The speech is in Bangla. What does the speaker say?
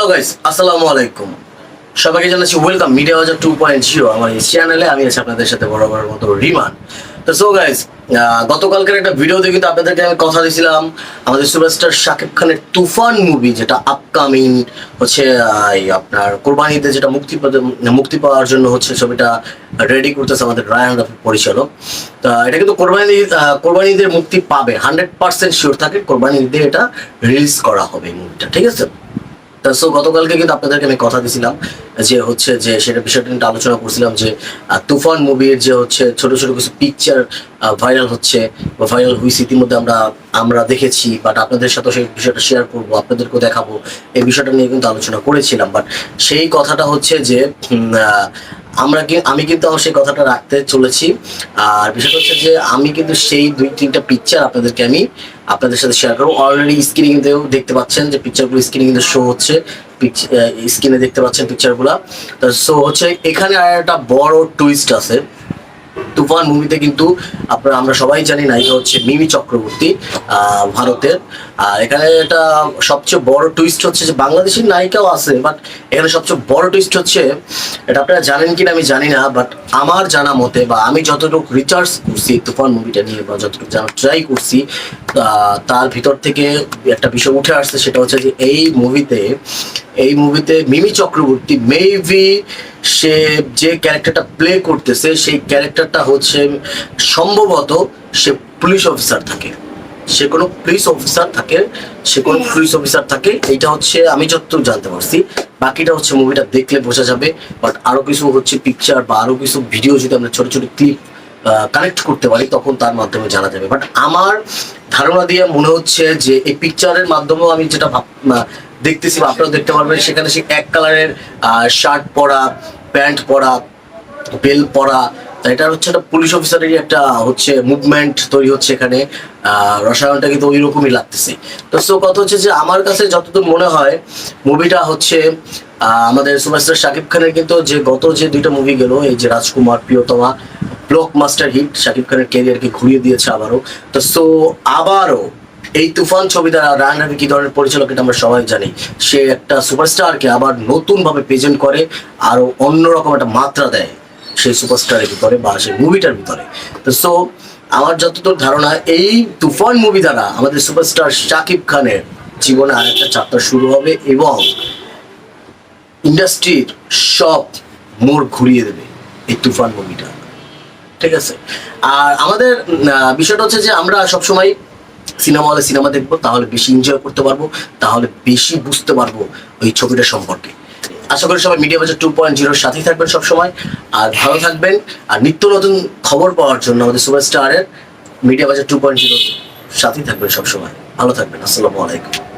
হ্যালো গাইস আসসালামু আলাইকুম সবাইকে জানাচ্ছি welcome media Bazar two point zero আমার এই চ্যানেলে আমি আছি আপনাদের সাথে বরাবর মতো রিমান। তো সো গাইস গতকালকের একটা ভিডিওতে কিন্তু আপনাদেরকে আমি কথা দিয়েছিলাম আমাদের সুপারস্টার শাকিব খানের তুফান মুভি যেটা আপকামিং হচ্ছে আপনার কোরবানিতে যেটা মুক্তি মুক্তি পাওয়ার জন্য হচ্ছে ছবিটা রেডি করতেছে আমাদের রায়ন রাফি পরিচালক। তা এটা কিন্তু কোরবানি আহ, কোরবানি মুক্তি পাবে হান্ড্রেড পার্সেন্ট শিওর থাকে কোরবানি ঈদে এটা রিলিজ করা হবে মুভিটা ঠিক আছে? তা সো গতকালকে কিন্তু আপনাদেরকে আমি কথা দিছিলাম যে হচ্ছে যে সেটা বিষয়টা নিয়ে আলোচনা করছিলাম যে আহ, তুফান মুভির যে হচ্ছে ছোট ছোট কিছু পিকচার ভাইরাল হচ্ছে বা ভাইরাল হয়েছে ইতিমধ্যে আমরা আমরা দেখেছি বাট আপনাদের সাথে সেই বিষয়টা শেয়ার করব আপনাদেরকেও দেখাবো এই বিষয়টা নিয়ে কিন্তু আলোচনা করেছিলাম। বাট সেই কথাটা হচ্ছে যে আহ, আমরা কি আমি কিন্তু সেই কথাটা রাখতে চলেছি। আর বিষয়টা হচ্ছে যে আমি কিন্তু সেই দুই, তিনটা পিকচার আপনাদেরকে আমি আপনাদের সাথে শেয়ার করব। অলরেডি স্ক্রিনিং তেও দেখতে পাচ্ছেন যে পিকচারগুলো স্ক্রিনিং কিন্তু শো হচ্ছে। স্ক্রিনে দেখতে পাচ্ছেন পিকচারগুলো তো শো হচ্ছে এখানে আর একটা বড় টুইস্ট আছে। তুফান মুভিতে কিন্তু আপনারা, আমরা সবাই জানি নায়িকা হচ্ছে মিমি চক্রবর্তী ভারতের। আর এখানে এটা সবচেয়ে বড় টুইস্ট হচ্ছে যে বাংলাদেশের নায়িকাও আছে বাট এখানে সবচেয়ে বড় টুইস্ট হচ্ছে, এটা আপনারা জানেন কিনা আমি জানি না বাট আমার জানা মতে বা আমি যতটুকু রিচার্জ করছি তুফান মুভিটা নিয়ে বা যতটুকু জানার ট্রাই করছি তার ভিতর থেকে একটা বিষয় উঠে আসছে, সেটা হচ্ছে যে এই মুভিতে এই মুভিতে মিমি চক্রবর্তী মেবি সে যে ক্যারেক্টারটা প্লে করতেছে সেই ক্যারেক্টারটা হচ্ছে সম্ভবত সে পুলিশ অফিসার থাকে। সে কোনো পুলিশ অফিসার থাকে সে কোনো পুলিশ অফিসার থাকে এইটা হচ্ছে আমি যতটুকু জানতে পারছি। বাকিটা হচ্ছে মুভিটা দেখলে বোঝা যাবে বাট আরও কিছু হচ্ছে পিকচার বা আরও কিছু ভিডিও যদি আমরা ছোট ছোট ক্লিপ কানেক্ট করতে পারি তখন তার মাধ্যমে জানা যাবে। বাট আমার ধারণা দিয়ে মনে হচ্ছে যে এই পিকচারের মাধ্যমেও আমি যেটা দেখতেছি আপনারা দেখতে পারবেন, সেখানে সে এক কালারের শার্ট পরা, প্যান্ট পরা বেল পরা এটা হচ্ছে একটা পুলিশ অফিসারেরই একটা হচ্ছে মুভমেন্ট তৈরি হচ্ছে এখানে। রসায়নটা কিন্তু ওই রকমই লাগতেছে। তো সো কথা হচ্ছে যে আমার কাছে যতদূর মনে হয় মুভিটা হচ্ছে আমাদের সুপারস্টার শাকিব খানের কিন্তু যে গত যে দুইটা মুভি গেল, এই যে রাজকুমার, প্রিয়তমা ব্লক মাস্টার হিট শাকিব খানের ক্যারিয়ারকে ঘুরিয়ে দিয়েছে আবারও। তো সো আবারও এই তুফান ছবি দ্বারা রায়ন রাবি কি ধরনের পরিচালক এটা আমরা সবাই জানি। সে একটা সুপারস্টারকে আবার নতুন ভাবে প্রেজেন্ট করে, আরও অন্যরকম একটা মাত্রা দেয় সেই সুপারস্টারের ভিতরে বা সেই মুভিটার ভিতরে। তো সো আমার যতদূর ধারণা, এই তুফান মুভি দ্বারা আমাদের সুপারস্টার শাকিব খানের জীবনে আরেকটা যাত্রা শুরু হবে এবং ইন্ডাস্ট্রির সব মোড় ঘুরিয়ে দেবে এই তুফান মুভিটা ঠিক আছে? আর আমাদের বিষয়টা হচ্ছে যে আমরা সবসময় সিনেমা হলে সিনেমা দেখব, তাহলে বেশি এনজয় করতে পারব, তাহলে বেশি বুঝতে পারব ওই ছবিটা সম্পর্কে। আশা করি সবাই মিডিয়া বাজার টু পয়েন্ট জিরোর সাথেই থাকবেন সবসময়। আর ভালো থাকবেন, আর নিত্য নতুন খবর পাওয়ার জন্য আমাদের সুপারস্টারের মিডিয়া বাজার টু পয়েন্ট জিরোর সাথেই থাকবেন সবসময়। ভালো থাকবেন, আসসালামু আলাইকুম।